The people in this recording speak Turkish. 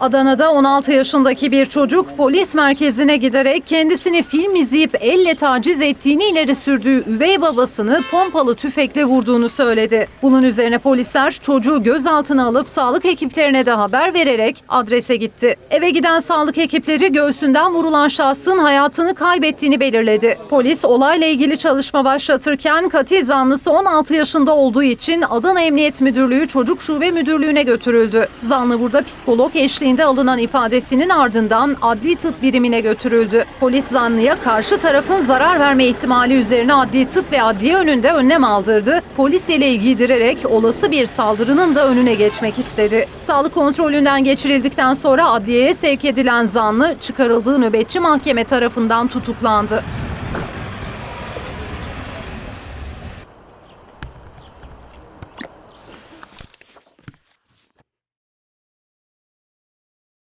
Adana'da 16 yaşındaki bir çocuk polis merkezine giderek kendisini film izleyip elle taciz ettiğini ileri sürdüğü üvey babasını pompalı tüfekle vurduğunu söyledi. Bunun üzerine polisler çocuğu gözaltına alıp sağlık ekiplerine de haber vererek adrese gitti. Eve giden sağlık ekipleri göğsünden vurulan şahsın hayatını kaybettiğini belirledi. Polis olayla ilgili çalışma başlatırken katil zanlısı 16 yaşında olduğu için Adana Emniyet Müdürlüğü Çocuk Şube Müdürlüğü'ne götürüldü. Zanlı burada psikolog eşliğinde alınan ifadesinin ardından adli tıp birimine götürüldü. Polis zanlıya karşı tarafın zarar verme ihtimali üzerine adli tıp ve adliye önünde önlem aldırdı. Polis yeleği giydirerek olası bir saldırının da önüne geçmek istedi. Sağlık kontrolünden geçirildikten sonra adliyeye sevk edilen zanlı çıkarıldığı nöbetçi mahkeme tarafından tutuklandı.